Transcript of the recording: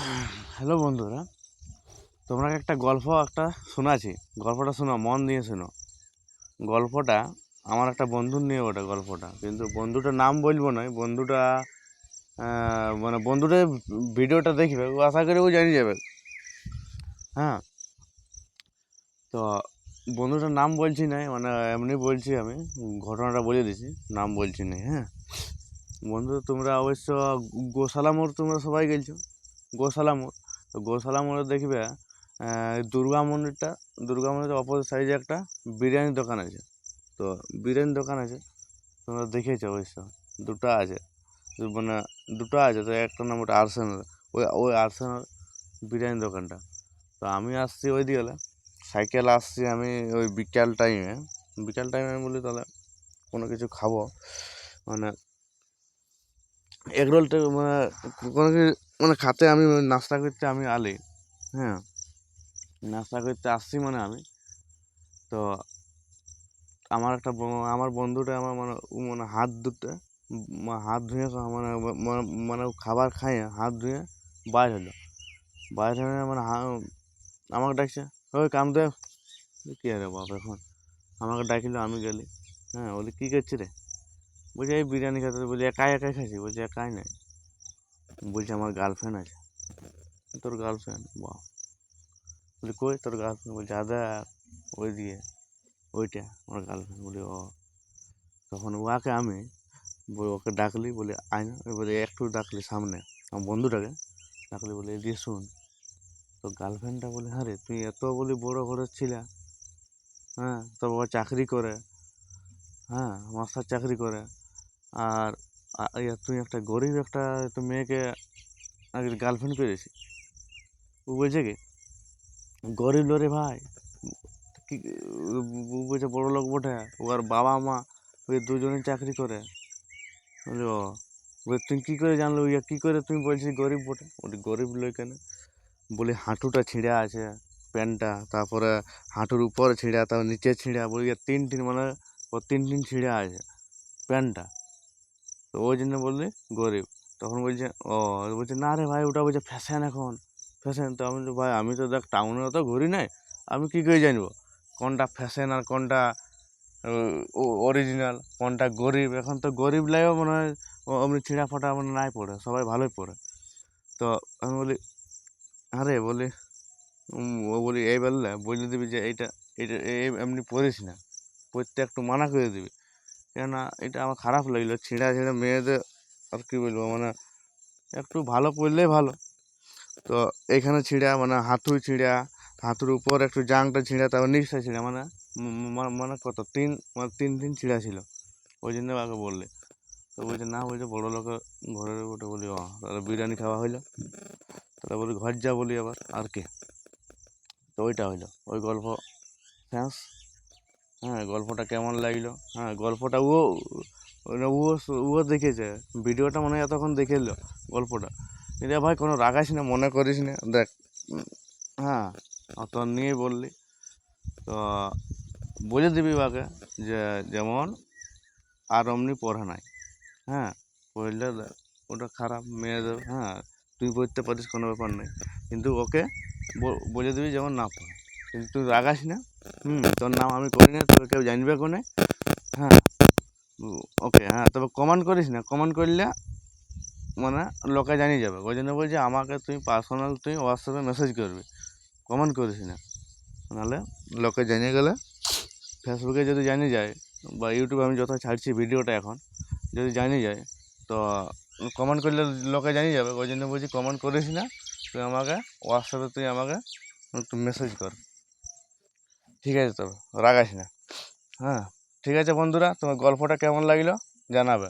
Hello বন্ধুরা তোমরা একটা গল্প একটা শোনাছি গল্পটা শোনো, মন দিয়ে শোনো। গল্পটা আমার একটা বন্ধুর নিয়ে ওটা গল্পটা। কিন্তু বন্ধুটার নাম বলব না বন্ধুটা মানে বন্ধুটা ভিডিওটা দেখবে, ও আশা করি ও জানিয়ে যাবে। হ্যাঁ তো বন্ধুটার নাম বলছি না মানে এমনি বলছি আমি, ঘটনাটা বলে দিছি, নাম বলছি না হ্যাঁ। বন্ধু, তোমরা অবশ্য গোশালা মোড় তোমরা সবাই গেছো গোশালা মোড় তো গোশালা মোড়ে দেখবে দুর্গা মন্দিরটা, দুর্গা মন্দিরের অপোজিট সাইডে একটা বিরিয়ানির দোকান আছে। তো বিরিয়ানির দোকান আছে, তোমরা দেখেছ অবশ্য, দুটো আছে। মানে দুটো আছে, তো একটা নাম ওটা আর্সেনাল ওই ওই আর্সেনাল বিরিয়ানি দোকানটা। তো আমি আসছি ওই দিকে সাইকেল আসছি আমি ওই বিকাল টাইমে বিকাল টাইমে আমি বলি তাহলে কোনো কিছু খাব মানে এগরোলটা মানে কোনো কিছু মানে খাতে আমি নাস্তা করতে আমি আলি হ্যাঁ। নাস্তা করতে আসছি মানে আমি। তো আমার একটা আমার বন্ধুটা আমার মানে মানে হাত দুটো হাত ধুয়ে মানে মানে- মানে খাবার খাইয়ে হাত ধুয়ে বাইর হলো। বাইর হয়ে মানে আমাকে ডাকছে, ওই কাম কামদেব কী রে বাপ এখন? আমাকে ডাকিলো, আমি গেলি হ্যাঁ। বলি, কী করছি রে? বলছি, এই বিরিয়ানি খেতে বলি একাই একাই খাইছি বলছি, একাই নাই। বলছে আমার গার্লফ্রেন্ড আছে। তোর গার্লফ্রেন্ড বাহ। বলি, কই তোর গার্লফ্রেন্ড বলছে, আদা, ওই দিয়ে, ওইটা, আমার গার্লফ্রেন্ড বলি, ও। তখন ওকে আমি ওকে ডাকলি, বলে, আয় বলে, একটু ডাকলি সামনে, আমার বন্ধুটাকে ডাকলি বলে এদিকে শুন তো গার্লফ্রেন্ডটা বলে হ্যাঁ রে, তুই এত বলি বড় ঘরের ছিলা হ্যাঁ তোর বাবা চাকরি করে হ্যাঁ মাস্টার চাকরি করে, আর তুই একটা গরিব একটা তো মেয়েকে আগে গার্লফ্রেন্ড পেয়েছি ও বলছে কি, গরিব লোরে ভাই, কি বলছে বড় লোক বটে ওর বাবা মা, ওই দুজনেই চাকরি করে। বলি, ও তুই কী করে জানলো ইয়া, কী করে তুমি বলছিস গরিব বটে? বলি, গরিব লোক কেন? বলি, হাঁটুটা ছিঁড়া আছে, প্যান্টটা, তারপরে হাঁটুর উপরে ছিঁড়া, তারপর নিচে ছিঁড়া, বলি, তিন তিন মানে ও তিন তিন ছিঁড়া আছে, প্যান্টটা। তো ওই জন্য বললি গরিব। তখন বলছে, ও বলছে, না রে ভাই, ওটা বলছে ফ্যাশন এখন। ফ্যাশন তো আমি ভাই, আমি তো দেখ টাউনে অত ঘুরি নাই। আমি কী করে জানব? কোনটা ফ্যাশন আর কোনটা অরিজিনাল কোনটা গরিব? এখন তো গরিব লাইও মনে হয় অমনি ছিঁড়া ফাটা মানে নাই পড়ে, সবাই ভালোই পড়ে। তো আমি বলি, আরে, বলি ও বলি, এই বললে বলে দিবি যে এইটা এটা এমনি পড়িস না। পড়তে একটু মানা করে দিবি। কেননা এটা আমার খারাপ লাগল, ছিঁড়া ছিঁড়া মেয়েদের আর কি বলব মানে একটু ভালো পড়লেই ভালো। তো এখানে ছিঁড়া মানে হাঁটু ছিঁড়া হাঁটুর উপর একটু জাংটা ছিঁড়া, তারপর নিচটা ছিঁড়া মানে ম- ম- মানে কত, তিন মানে তিন দিন ছিঁড়া ছিল। ওই জন্য আগে বললে। তো বলছে, না বলছে, বড়ো লোকের ঘরের ওটা বলি, ও, তাহলে বিরিয়ানি খাওয়া হইল। তাহলে বলি, ঘর যা বলি আবার, আর কি? তো ওইটা হইল। ওই গল্প শেষ হ্যাঁ গল্পটা কেমন লাগল? হ্যাঁ গল্পটা ও ওটা ও ও দেখেছে। ভিডিওটা মনে হয় এতক্ষণ দেখে এলো গল্পটা। কিন্তু এ ভাই, কোনো রাগাইস না, মনে করিস না। দেখ হ্যাঁ অত নিয়ে বললি। তো, বলে দিবি বাকে যে, যেমন আর অমনি পড়া নাই। হ্যাঁ পড়লে ওটা খারাপ মেয়েদের হ্যাঁ তুই পড়তে পারিস, কোনো ব্যাপার নেই। কিন্তু ওকে বলে দিবি যেমন না পড়ে। কিন্তু রাগাস না। হুম, তোর নাম আমি করি না, তোকে কেউ জানবে কোনে? হ্যাঁ ওকে হ্যাঁ তবে কমেন্ট করিস না কমেন্ট করলে মানে লোকে জানিয়ে যাবে। ওই জন্য বলছি আমাকে তুই পার্সোনাল তুই হোয়াটসঅ্যাপে মেসেজ করবি। কমেন্ট করিস না। নাহলে লোকে জানিয়ে গেলে ফেসবুকে যদি জানিয়ে যায় বা ইউটিউবে আমি যত ছাড়ছি ভিডিওটা এখন, যদি জানিয়ে যায়, তো কমেন্ট করলে লোকে জানিয়ে যাবে। ওই জন্য বলছি কমেন্ট করিস না, তুই আমাকে হোয়াটসঅ্যাপে তুই আমাকে একটু মেসেজ কর। ঠিক আছে তবে রাগাস না হ্যাঁ ঠিক আছে বন্ধুরা তোমার গল্পটা কেমন লাগল? জানাবে।